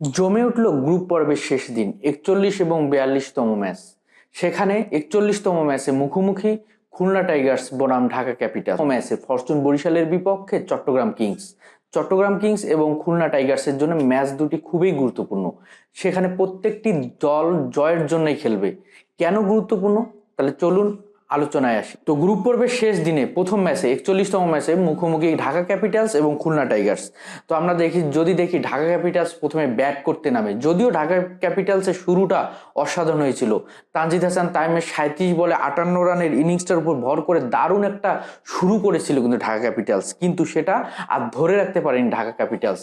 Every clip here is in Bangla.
জমে উঠল গ্রুপ পর্বের শেষ দিন, একচল্লিশ এবং বিয়াল্লিশতম ম্যাচ সেখানে একচল্লিশতম ম্যাচে মুখোমুখি খুলনা টাইগার্স বনাম ঢাকা ক্যাপিটাল ম্যাচে ফরচুন বরিশালের বিপক্ষে চট্টগ্রাম কিংস চট্টগ্রাম কিংস এবং খুলনা টাইগার্সের জন্য ম্যাচ দুটি খুবই গুরুত্বপূর্ণ। সেখানে প্রত্যেকটি দল জয়ের জন্যই খেলবে। কেন গুরুত্বপূর্ণ? তাহলে চলুন আলোচনায় আসি। তো গ্রুপ পর্বের শেষ দিনে প্রথম ম্যাচে একচল্লিশতম ম্যাচে মুখোমুখি ঢাকা ক্যাপিটালস এবং খুলনা টাইগার্স তো আমরা দেখি, যদি দেখি ঢাকা ক্যাপিটালস প্রথমে ব্যাট করতে নামে, যদিও ঢাকা ক্যাপিটালসের শুরুটা অসাধারণ হয়েছিল। তানজিদ হাসান তাইমের সাঁত্রিশ বলে আটান্ন রানের ইনিংসটার উপর ভর করে দারুণ একটা শুরু করেছিল কিন্তু ঢাকা ক্যাপিটালস কিন্তু সেটা আর ধরে রাখতে পারেনি ঢাকা ক্যাপিটালস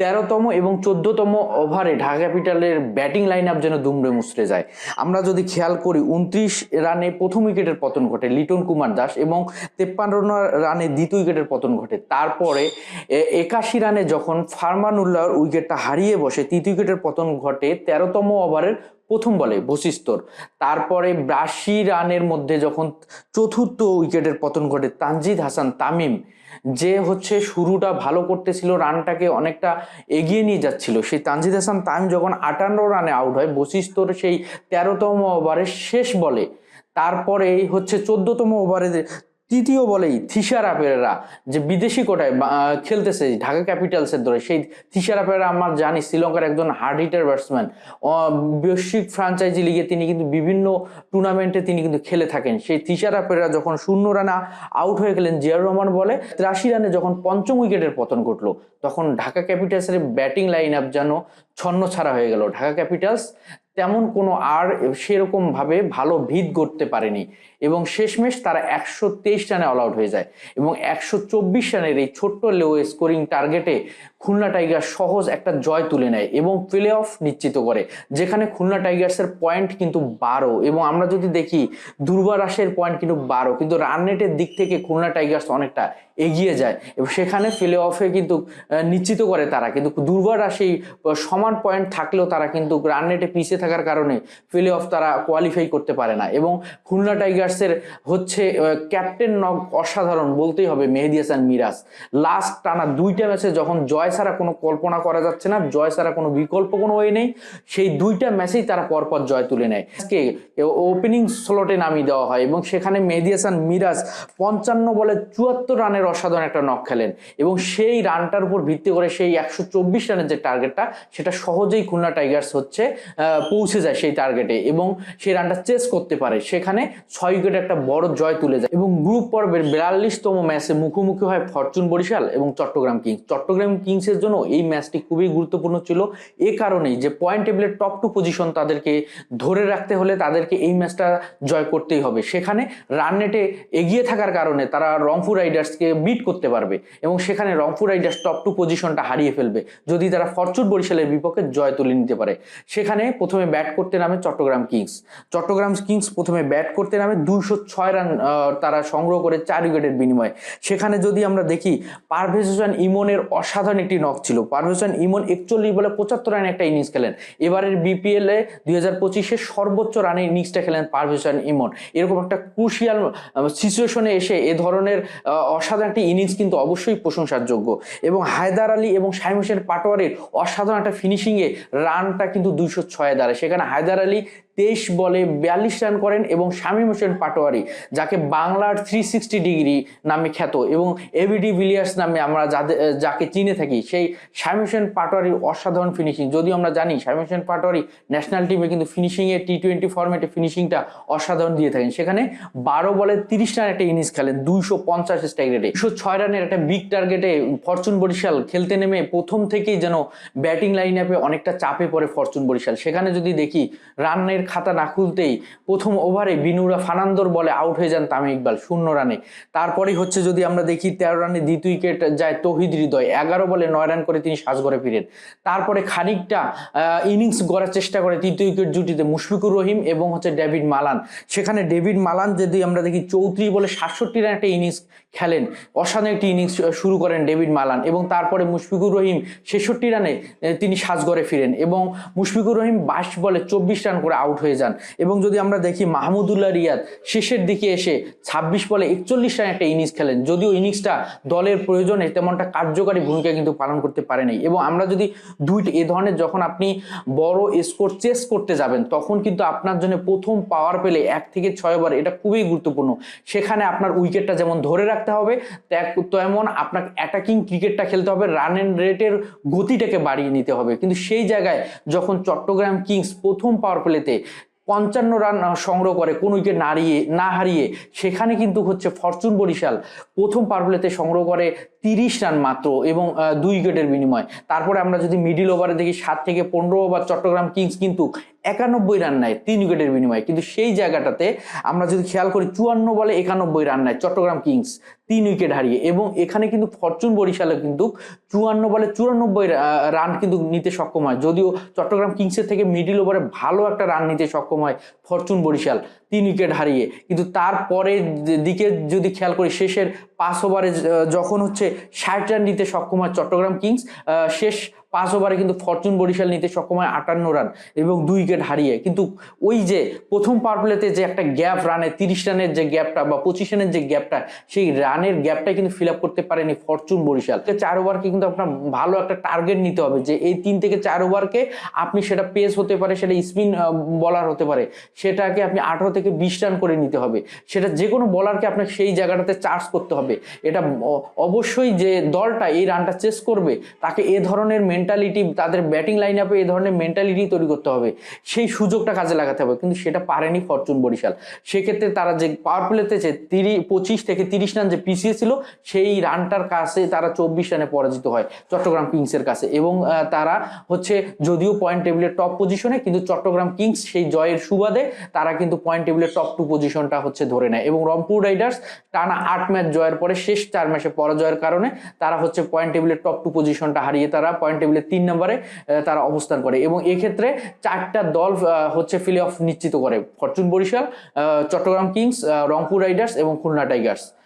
তেরোতম এবং চোদ্দতম ওভারে ঢাকা ক্যাপিটালের ব্যাটিং লাইন আপ যেন দুমড়ে মুচড়ে যায়। আমরা যদি খেয়াল করি, উনত্রিশ রানে প্রথম উইকেটের পতন ঘটে লিটন কুমার দাস এবং তেপ্পান্ন রানে দ্বিতীয় উইকেটের পতন ঘটে। তারপরে একাশি রানে যখন ফারমানুল্লাহর উইকেটটা হারিয়ে বসে, তৃতীয় উইকেটের পতন ঘটে তেরোতম ওভারের প্রথম বলে বশিস্তর তারপরে বিরাশি রানের মধ্যে যখন চতুর্থ উইকেটের পতন ঘটে, তানজিদ হাসান তামিম, যে হচ্ছে শুরুটা ভালো করতেছিল, রানটাকে অনেকটা এগিয়ে নিয়ে যাচ্ছিল। সেই তানজিদ হাসান তামিম যখন আটান্ন রানে আউট হয় বশিস্তর সেই তেরোতম ওভারের শেষ বলে। তারপরে হচ্ছে চোদ্দতম ওভারে তৃতীয় বলেই থিসারা পেরেরা যে বিদেশি কোটায় খেলতেছে, ঢাকা ক্যাপিটালসের ধরে সেই থিসারা পেরেরা আমার জানি, শ্রীলঙ্কার একজন হার্ড হিটার ব্যাটসম্যান বৈশ্বিক ফ্রাঞ্চাইজি লিগে তিনি কিন্তু বিভিন্ন টুর্নামেন্টে তিনি কিন্তু খেলে থাকেন। সেই থিসারা পেরেরা যখন শূন্য রানা আউট হয়ে গেলেন জিয়ার রহমান বলে, তিরাশি রানে যখন পঞ্চম উইকেটের পতন ঘটলো, তখন ঢাকা ক্যাপিটালসের ব্যাটিং লাইন আপ যেন ছন্ন ছাড়া হয়ে গেল ঢাকা ক্যাপিটালস। তেমন কোনো আর সেরকম ভাবে ভালো ভিত করতে পারেনি এবং শেষমেশ তারা একশো তেইশ রানে অল আউট হয়ে যায় এবং একশো চব্বিশ রানের এই ছোট্ট লো স্কোরিং টার্গেটে খুলনা টাইগার সহজ একটা জয় তুলে নেয় এবং প্লে অফ নিশ্চিত করে, যেখানে খুলনা টাইগার্সের পয়েন্ট কিন্তু বারো এবং আমরা যদি দেখি দুর্বার রাশের পয়েন্ট কিন্তু বারো, কিন্তু রান রেটের দিক থেকে খুলনা টাইগার্স অনেকটা এগিয়ে যায়। এবং সেখানে প্লে অফে কিন্তু নিশ্চিত করে তারা। কিন্তু দুর্বার রাশি সমান পয়েন্ট থাকলেও তারা কিন্তু রান রেটে পিছিয়ে থাকার কারণে প্লে অফ তারা কোয়ালিফাই করতে পারে না। এবং খুলনা টাইগার্সের হচ্ছে ক্যাপ্টেন নক অসাধারণ বলতেই হবে মেহেদি হাসান মিরাজ। লাস্ট টানা দুইটা ম্যাচে যখন জয় ছাড়া কোনো কল্পনা করা যাচ্ছে না, জয় ছাড়া কোনো বিকল্প কোনো ওয়ে নেই, সেই দুইটা ম্যাচেই তারা পরপর জয় তুলে নেয়। আজকে ওপেনিং স্লটে নামিয়ে দেওয়া হয় এবং সেখানে মেহেদি হাসান মিরাজ পঞ্চান্ন বলে চুয়াত্তর রানের অসাধারণ একটা নক খেলেন এবং সেই রানটার উপর ভিত্তি করে সেই একশো চব্বিশ রানের যে টার্গেটটা সেটা সহজেই খুলনা টাইগার্স হচ্ছে পৌঁছে যায় সেই টার্গেটে এবং সেই রানটা চেস করতে পারে। সেখানে ছয় উইকেটে একটা বড় জয় তুলে যায় এবং গ্রুপ পর্বের বিয়াল্লিশতম ম্যাচে মুখোমুখি হয় ফরচুন বরিশাল এবং চট্টগ্রাম কিংস চট্টগ্রাম কিংসের জন্য এই ম্যাচটি খুবই গুরুত্বপূর্ণ ছিল এ কারণেই যে পয়েন্ট টেবিলের টপ টু পজিশন তাদেরকে ধরে রাখতে হলে তাদেরকে এই ম্যাচটা জয় করতেই হবে। সেখানে রান নেটে এগিয়ে থাকার কারণে তারা রংপুর রাইডার্সকে বিট করতে পারবে এবং সেখানে রংপুর রাইডার্স টপ টু পজিশনটা হারিয়ে ফেলবে। যদি তারা ফরচুন বরিশালের বিপক্ষে জয় তুলে নিতে পারে। সেখানে প্রথমে ব্যাট করতে নামে চট্টগ্রাম কিংস। চট্টগ্রাম কিংস প্রথমে ব্যাট করতে নামে দুইশো ছয় রান তারা সংগ্রহ করে চার উইকেটের বিনিময়ে। সেখানে যদি আমরা দেখি পারভেজ হোসেন ইমনের অসাধারণ একটি নক ছিল। পারভেজ হোসেন ইমন একচল্লিশ বলে পঁচাত্তর রানে একটা ইনিংস খেলেন। এবারের বিপিএল এ দুই হাজার পঁচিশে সর্বোচ্চ রানে ইনিংসটা খেলেন পারভেজ হোসেন ইমন। এরকম একটা ক্রুশিয়াল সিচুয়েশনে এসে এ ধরনের আহ, অসাধারণ একটি ইনিংস কিন্তু অবশ্যই প্রশংসার যোগ্য এবং হায়দার আলী এবং শাহিম হোসেন পাটোয়ারির অসাধারণ একটা ফিনিশিংয়ে রানটা কিন্তু দুইশো ছয়ে দাঁড়ায়। সেখানে হায়দার আলী তেইশ বলে বিয়াল্লিশ রান করেন এবং শামীম হোসেন পাটোয়ারি, যাকে বাংলার থ্রি সিক্সটি ডিগ্রি নামে খ্যাত এবং এবিডি ভিলিয়ার্স নামে আমরা যাদের যাকে চিনে থাকি, সেই শামীম হোসেন পাটোয়ারির অসাধারণ ফিনিশিং যদিও আমরা জানি শামীম হোসেন পাটোয়ারি ন্যাশনাল টিমে কিন্তু ফিনিশিংয়ে টি টোয়েন্টি ফর্মেটে ফিনিশিংটা অসাধারণ দিয়ে থাকেন। সেখানে বারো বলে তিরিশ রান একটা ইনিংস খেলেন, দুইশো পঞ্চাশ স্ট্রাইক রেটে দুশো ছয় রানের একটা বিগ টার্গেটে ফরচুন বরিশাল খেলতে নেমে প্রথম থেকেই যেন ব্যাটিং লাইন আপে অনেকটা চাপে পড়ে ফরচুন বরিশাল। সেখানে যদি দেখি রানের খাতা না খুলতেই প্রথম ওভারে বিনুরা ফানান্দর বলে আউট হয়ে যান তামিম ইকবাল, শূন্য রানে। তারপরেই হচ্ছে যদি আমরা দেখি তেরো রানে দ্বিতীয় উইকেট যায় তহিদ হৃদয়, এগারো বলে নয় রান করে তিনি সাজগড়ে ফিরেন। তারপরে খানিকটা ইনিংস গড়ার চেষ্টা করে তৃতীয় উইকেট জুটিতে মুশফিকুর রহিম এবং হচ্ছে ডেভিড মালান। সেখানে ডেভিড মালান যদি আমরা দেখি চৌত্রিশ বলে সাতষট্টি রান একটা ইনিংস খেলেন, অসাধারণ একটি ইনিংস শুরু করেন ডেভিড মালান এবং তারপরে মুশফিকুর রহিম ছেষট্টি রানে তিনি সাজগড়ে ফিরেন এবং মুশফিকুর রহিম বাইশ বলে চব্বিশ রান করে আউট আউট হয়ে যান। এবং যদি আমরা দেখি মাহমুদুল্লাহ রিয়াদ, শেষের দিকে এসে ছাব্বিশ বলে একচল্লিশ রান একটা ইনিংস খেলেন। যদিও ইনিংসটা দলের প্রয়োজনে তেমনটা কার্যকারী ভূমিকা কিন্তু পালন করতে পারেনি এবং আমরা যদি দুইটা এ ধরনের যখন আপনি বড় স্কোর চেস করতে যাবেন, তখন কিন্তু আপনার জন্য প্রথম পাওয়ার পেলে এক থেকে ছয় ওভার এটা খুবই গুরুত্বপূর্ণ। সেখানে আপনার উইকেটটা যেমন ধরে রাখতে হবে তেমন আপনার অ্যাটাকিং ক্রিকেটটা খেলতে হবে রান এন্ড রেটের গতিটাকে বাড়িয়ে নিতে হবে। কিন্তু সেই জায়গায় যখন চট্টগ্রাম কিংস প্রথম পাওয়ার প্লেতে পঞ্চান্ন রান সংগ্রহ করে, কোন উইকেট নাড়িয়ে না হারিয়ে, সেখানে কিন্তু হচ্ছে ফরচুন বরিশাল প্রথম পাওয়ার প্লেতে সংগ্রহ করে তিরিশ রান মাত্র এবং দুই উইকেটের বিনিময়। তারপরে আমরা যদি মিডিল ওভারে দেখি, সাত থেকে পনেরো ওভার চট্টগ্রাম কিংস কিন্তু একানব্বই রান নেয়, তিন উইকেটের বিনিময়ে। কিন্তু সেই জায়গাটাতে আমরা যদি খেয়াল করি, চুয়ান্ন বলে একানব্বই রান নেয় চট্টগ্রাম কিংস, তিন উইকেট হারিয়ে। এবং এখানে কিন্তু ফরচুন বরিশালে কিন্তু চুয়ান্ন বলে চুরানব্বই রান কিন্তু নিতে সক্ষম হয়। যদিও চট্টগ্রাম কিংসের থেকে মিডিল ওভারে ভালো একটা রান নিতে সক্ষম হয় ফরচুন বরিশাল, তিন উইকেট হারিয়ে। কিন্তু তারপরে দিকে যদি খেয়াল করি, শেষের পাঁচ ওভারে যখন হচ্ছে ষাট রান নিতে সক্ষম হয় চট্টগ্রাম কিংস শেষ পাঁচ ওভারে কিন্তু ফরচুন বরিশাল নিতে সক্ষম হয় আটান্ন রান এবং দুই উইকেট হারিয়ে। কিন্তু ওই যে প্রথম পাওয়ার প্লেতে যে একটা গ্যাপ রানে তিরিশ রানের যে গ্যাপটা বা পঁচিশ রানের যে গ্যাপটা, সেই রানের গ্যাপটা কিন্তু ফিল আপ করতে পারেনি ফরচুন বরিশাল। চার ওভারকে কিন্তু আপনার ভালো একটা টার্গেট নিতে হবে যে এই তিন থেকে চার ওভারকে আপনি সেটা পেস হতে পারে, সেটা স্পিন বলার হতে পারে, সেটাকে আপনি আঠারো থেকে বিশ রান করে নিতে হবে। সেটা যে কোনো বলারকে আপনাকে সেই জায়গাটাতে চার্জ করতে হবে। এটা অবশ্যই যে দলটা এই রানটা চেস করবে, তাকে এ ধরনের মেন্টালিটি তাদের ব্যাটিং লাইন আপে এই ধরনের মেন্টালিটি তৈরি করতে হবে। সেই সুযোগটা কাজে লাগাতে হবে। কিন্তু সেটা পারেনি ফরচুন বরিশাল। সেক্ষেত্রে তারা যে পাওয়ার প্লেতে যে তিরিশ পঁচিশ থেকে তিরিশ রান যে পিছিয়ে ছিল, সেই রানটার কাছে তারা চব্বিশ রানে পরাজিত হয় চট্টগ্রাম কিংসের কাছে। এবং তারা হচ্ছে যদিও পয়েন্ট টেবিলের টপ পজিশনে কিন্তু চট্টগ্রাম কিংস সেই জয়ের সুবাদে তারা কিন্তু পয়েন্ট টেবিলের টপ টু পজিশনটা হচ্ছে ধরে নেয়। এবং রংপুর রাইডার্স টানা আট ম্যাচ জয়ের পরে শেষ চার ম্যাচে পরাজয়ের কারণে তারা হচ্ছে পয়েন্ট টেবিলের টপ টু পজিশনটা হারিয়ে তারা পয়েন্ট টেবিলের তিন নম্বরে তারা অবস্থান করে। এবং এক্ষেত্রে চারটা দল হচ্ছে ফিলি অফ নিশ্চিত করে। Fortune Barishal Chattogram kings Rangpur riders এবং খুলনা টাইগার্স।